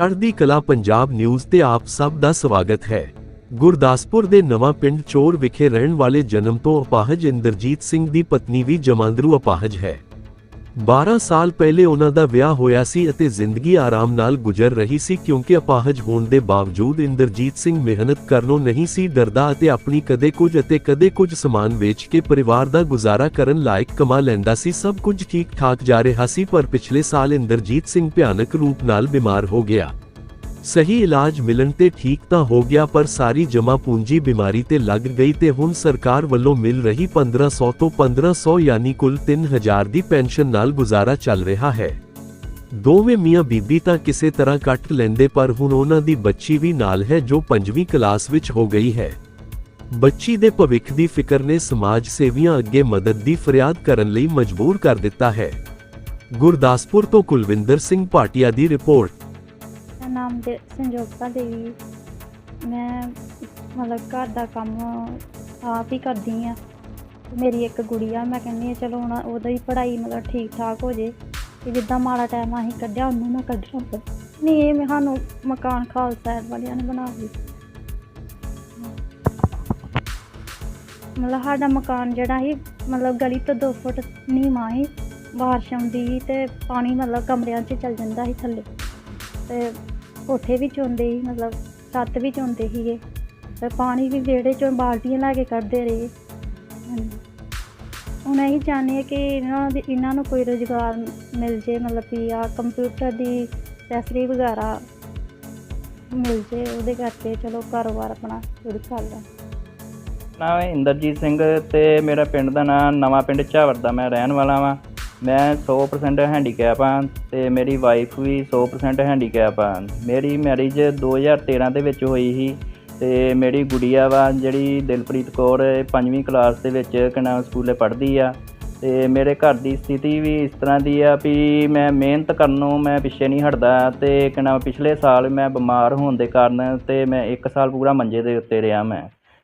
ਚੜ੍ਹਦੀ ਕਲਾ ਪੰਜਾਬ ਨਿਊਜ਼ ਤੇ ਆਪ ਸਭ ਦਾ ਸਵਾਗਤ ਹੈ। ਗੁਰਦਾਸਪੁਰ ਦੇ ਨਵਾਂ ਪਿੰਡ ਚੋਰ ਵਿਖੇ ਰਹਿਣ ਵਾਲੇ ਜਨਮ ਤੋਂ ਅਪਾਹਜ ਇੰਦਰਜੀਤ ਸਿੰਘ ਦੀ ਪਤਨੀ ਵੀ ਜਮਾਂਦਰੂ ਅਪਾਹਜ ਹੈ। 12 ਸਾਲ ਪਹਿਲੇ ਉਹਨਾਂ ਦਾ ਵਿਆਹ ਹੋਇਆ ਸੀ ਅਤੇ ਜ਼ਿੰਦਗੀ ਆਰਾਮ ਨਾਲ ਗੁਜ਼ਰ ਰਹੀ ਸੀ ਕਿਉਂਕਿ ਅਪਾਹਜ ਹੋਣ ਦੇ ਬਾਵਜੂਦ ਇੰਦਰਜੀਤ ਸਿੰਘ ਮਿਹਨਤ ਕਰਨੋਂ ਨਹੀਂ ਸੀ ਡਰਦਾ ਅਤੇ ਆਪਣੀ ਕਦੇ ਕੁਝ ਅਤੇ ਕਦੇ ਕੁਝ ਸਮਾਨ ਵੇਚ ਕੇ ਪਰਿਵਾਰ ਦਾ ਗੁਜ਼ਾਰਾ ਕਰਨ ਲਾਇਕ ਕਮਾ ਲੈਂਦਾ ਸੀ। ਸਭ ਕੁਝ ਠੀਕ ਠਾਕ ਜਾ ਰਿਹਾ ਸੀ ਪਰ ਪਿਛਲੇ ਸਾਲ ਇੰਦਰਜੀਤ ਸਿੰਘ ਭਿਆਨਕ ਰੂਪ ਨਾਲ ਬਿਮਾਰ ਹੋ ਗਿਆ। ਸਹੀ ਇਲਾਜ ਮਿਲਣ ਤੇ ਠੀਕ ਤਾਂ ਹੋ ਗਿਆ, ਪਰ ਸਾਰੀ ਜਮਾ ਪੂੰਜੀ ਬਿਮਾਰੀ ਤੇ ਲੱਗ ਗਈ ਤੇ ਹੁਣ ਸਰਕਾਰ ਵੱਲੋਂ ਮਿਲ ਰਹੀ 1500 ਤੋਂ 1500 ਯਾਨੀ ਕੁੱਲ 3000 ਦੀ ਪੈਨਸ਼ਨ ਨਾਲ ਗੁਜ਼ਾਰਾ ਚੱਲ ਰਿਹਾ ਹੈ। ਦੋਵੇਂ ਮੀਆਂ ਬੀਬੀ ਤਾਂ ਕਿਸੇ ਤਰ੍ਹਾਂ ਕੱਟ ਲੈਂਦੇ, ਪਰ ਹੁਣ ਉਹਨਾਂ ਦੀ ਬੱਚੀ ਵੀ ਨਾਲ ਹੈ ਜੋ ਪੰਜਵੀਂ ਕਲਾਸ ਵਿੱਚ ਹੋ ਗਈ ਹੈ। ਬੱਚੀ ਦੇ ਭਵਿੱਖ ਦੀ ਫਿਕਰ ਨੇ ਸਮਾਜ ਸੇਵੀਆਂ ਅੱਗੇ ਮਦਦ ਦੀ ਫਰਿਆਦ ਕਰਨ ਲਈ ਮਜਬੂਰ ਕਰ ਦਿੱਤਾ ਹੈ। ਗੁਰਦਾਸਪੁਰ ਤੋਂ ਕੁਲਵਿੰਦਰ ਸਿੰਘ ਭਾਟੀਆ ਦੀ ਰਿਪੋਰਟ। ਨਾਮ ਦੇ ਸੰਜੋਗਤਾ ਦੇਵੀ ਮੈਂ ਮਤਲਬ ਘਰ ਦਾ ਕੰਮ ਆਪ ਹੀ ਕਰਦੀ ਆ ਮੇਰੀ ਇੱਕ ਗੁੜੀਆ, ਮੈਂ ਕਹਿੰਦੀ ਆ ਚਲੋ ਹੁਣ ਉਹਦੀ ਪੜ੍ਹਾਈ ਮਤਲਬ ਠੀਕ ਠਾਕ ਹੋ ਜੇ ਤੇ ਜਿੱਦਾਂ ਮਾੜਾ ਟਾਈਮ ਅਸੀਂ ਕੱਢਿਆ, ਉਹਨੂੰ ਨਾ ਕੱਢਣਾ ਪਏ ਨਹੀਂ, ਇਹ ਮੈਂ ਸਾਨੂੰ ਮਕਾਨ ਖਾਲਸਾ ਐਡ ਵਾਲਿਆਂ ਨੇ ਬਣਾ ਦਿੱਤਾ। ਮਤਲਬ ਸਾਡਾ ਮਕਾਨ ਜਿਹੜਾ ਸੀ, ਮਤਲਬ ਗਲੀ ਤੋਂ 2 ਫੁੱਟ ਨੀਵਾਂ ਸੀ, ਬਾਰਿਸ਼ ਆਉਂਦੀ ਸੀ ਤੇ ਪਾਣੀ ਮਤਲਬ ਕਮਰਿਆਂ 'ਚ ਚਲ ਜਾਂਦਾ ਸੀ ਥੱਲੇ। ਤੇ ਕੋਠੇ ਵੀ ਚੋਂਦੇ ਸੀ, ਮਤਲਬ ਛੱਤ ਵੀ ਚੋਂਦੇ ਸੀਗੇ। ਤੇ ਪਾਣੀ ਵੀ ਵਿਹੜੇ ਚੋਂ ਬਾਲਟੀਆਂ ਲੈ ਕੇ ਕੱਢਦੇ ਰਹੇ। ਹੁਣ ਇਹੀ ਚਾਹੁੰਦੇ ਹਾਂ ਕਿ ਇਹਨਾਂ ਦੀ, ਇਹਨਾਂ ਨੂੰ ਕੋਈ ਰੁਜ਼ਗਾਰ ਮਿਲ ਜੇ, ਮਤਲਬ ਕਿ ਆ ਕੰਪਿਊਟਰ ਦੀ ਐਕਸੈਸਰੀ ਵਗੈਰਾ ਮਿਲ ਜੇ, ਉਹਦੇ ਕਰਕੇ ਚਲੋ ਕਾਰੋਬਾਰ ਆਪਣਾ ਸ਼ੁਰੂ ਕਰ ਲੈਣ ਨਾਮ ਹੈ ਇੰਦਰਜੀਤ ਸਿੰਘ ਤੇ ਮੇਰਾ ਪਿੰਡ ਦਾ ਨਾਮ ਨਵਾਂ ਪਿੰਡ ਝਾਵਰ ਦਾ ਮੈਂ ਰਹਿਣ ਵਾਲਾ ਵਾਂ। ਮੈਂ 100% ਹੈਂਡੀਕੈਪ ਹਾਂ ਅਤੇ ਮੇਰੀ ਵਾਈਫ ਵੀ 100% ਹੈਂਡੀਕੈਪ ਆ। ਮੇਰੀ ਮੈਰਿਜ 2013 ਦੇ ਵਿੱਚ ਹੋਈ ਸੀ ਅਤੇ ਮੇਰੀ ਗੁੜੀਆ ਵਾ ਜਿਹੜੀ ਦਿਲਪ੍ਰੀਤ ਕੌਰ ਪੰਜਵੀਂ ਕਲਾਸ ਦੇ ਵਿੱਚ ਕਿਨਾ ਸਕੂਲੇ ਪੜ੍ਹਦੀ ਆ ਅਤੇ ਮੇਰੇ ਘਰ ਦੀ ਸਥਿਤੀ ਵੀ ਇਸ ਤਰ੍ਹਾਂ ਦੀ ਆ ਵੀ ਮੈਂ ਮਿਹਨਤ ਕਰਨ ਨੂੰ ਮੈਂ ਪਿੱਛੇ ਨਹੀਂ ਹਟਦਾ ਅਤੇ ਕਿਨਾ ਪਿਛਲੇ ਸਾਲ ਮੈਂ ਬਿਮਾਰ ਹੋਣ ਦੇ ਕਾਰਨ ਅਤੇ ਮੈਂ ਇੱਕ ਸਾਲ ਪੂਰਾ ਮੰਜੇ ਦੇ ਉੱਤੇ ਰਿਹਾ ਮੈਂ।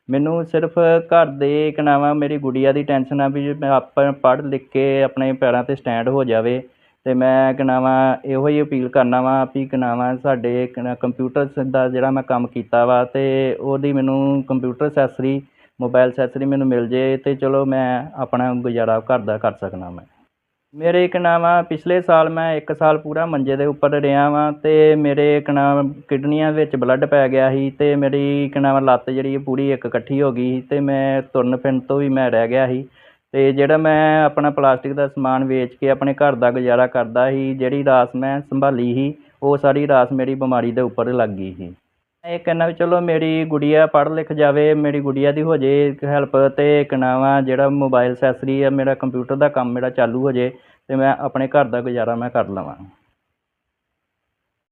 ਮੈਨੂੰ ਸਿਰਫ ਘਰ ਦੇ ਇੱਕ ਨਾਵਾ ਮੇਰੀ ਗੁੜੀਆ ਦੀ ਟੈਂਸ਼ਨ ਆ ਵੀ ਮੈਂ ਆਪਾਂ ਪੜ੍ਹ ਲਿਖ ਕੇ ਆਪਣੇ ਪੈਰਾਂ ਤੇ ਸਟੈਂਡ ਹੋ ਜਾਵੇ ਅਤੇ ਮੈਂ ਇੱਕ ਨਾਵਾ ਇਹੋ ਹੀ ਅਪੀਲ ਕਰਨਾ ਵਾ ਵੀ ਇੱਕ ਨਾਵਾ ਸਾਡੇ ਇੱਕ ਨਾ ਕੰਪਿਊਟਰ ਦਾ ਜਿਹੜਾ ਮੈਂ ਕੰਮ ਕੀਤਾ ਵਾ ਅਤੇ ਉਹਦੀ ਮੈਨੂੰ ਕੰਪਿਊਟਰ ਅਸੈਸਰੀ ਮੋਬਾਇਲ ਅਸੈਸਰੀ ਮੈਨੂੰ ਮਿਲ ਜੇ ਤੇ ਚਲੋ ਮੈਂ ਆਪਣਾ ਗੁਜ਼ਾਰਾ ਘਰ ਦਾ ਕਰ ਸਕਦਾ ਮੈਂ। ਮੇਰੇ ਇੱਕ ਨਾਮ ਆ, ਪਿਛਲੇ ਸਾਲ ਮੈਂ ਇੱਕ ਸਾਲ ਪੂਰਾ ਮੰਜੇ ਦੇ ਉੱਪਰ ਰਿਹਾ ਵਾਂ ਅਤੇ ਮੇਰੇ ਇੱਕ ਨਾਮ ਕਿਡਨੀਆਂ ਵਿੱਚ ਬਲੱਡ ਪੈ ਗਿਆ ਸੀ ਅਤੇ ਮੇਰੀ ਇੱਕ ਨਾਮ ਲੱਤ ਜਿਹੜੀ ਪੂਰੀ ਇੱਕ ਇਕੱਠੀ ਹੋ ਗਈ ਸੀ ਅਤੇ ਮੈਂ ਤੁਰਨ ਫਿਰਨ ਤੋਂ ਵੀ ਮੈਂ ਰਹਿ ਗਿਆ ਸੀ। ਅਤੇ ਜਿਹੜਾ ਮੈਂ ਆਪਣਾ ਪਲਾਸਟਿਕ ਦਾ ਸਮਾਨ ਵੇਚ ਕੇ ਆਪਣੇ ਘਰ ਦਾ ਗੁਜ਼ਾਰਾ ਕਰਦਾ ਸੀ, ਜਿਹੜੀ ਰਾਸ ਮੈਂ ਸੰਭਾਲੀ ਸੀ, ਉਹ ਸਾਰੀ ਰਾਸ ਮੇਰੀ ਬਿਮਾਰੀ ਦੇ ਉੱਪਰ ਲੱਗ ਗਈ ਸੀ। ਮੈਂ ਇਹ ਕਹਿੰਦਾ ਵੀ ਚਲੋ ਮੇਰੀ ਗੁੜੀਆ ਪੜ੍ਹ ਲਿਖ ਜਾਵੇ, ਮੇਰੀ ਗੁੜੀਆ ਦੀ ਹੋ ਜੇ ਹੈਲਪ ਅਤੇ ਇੱਕ ਨਵਾਂ ਜਿਹੜਾ ਮੋਬਾਈਲ ਅਸੈਸਰੀ ਆ, ਮੇਰਾ ਕੰਪਿਊਟਰ ਦਾ ਕੰਮ ਮੇਰਾ ਚਾਲੂ ਹੋ ਜੇ ਅਤੇ ਮੈਂ ਆਪਣੇ ਘਰ ਦਾ ਗੁਜ਼ਾਰਾ ਮੈਂ ਕਰ ਲਵਾਂ।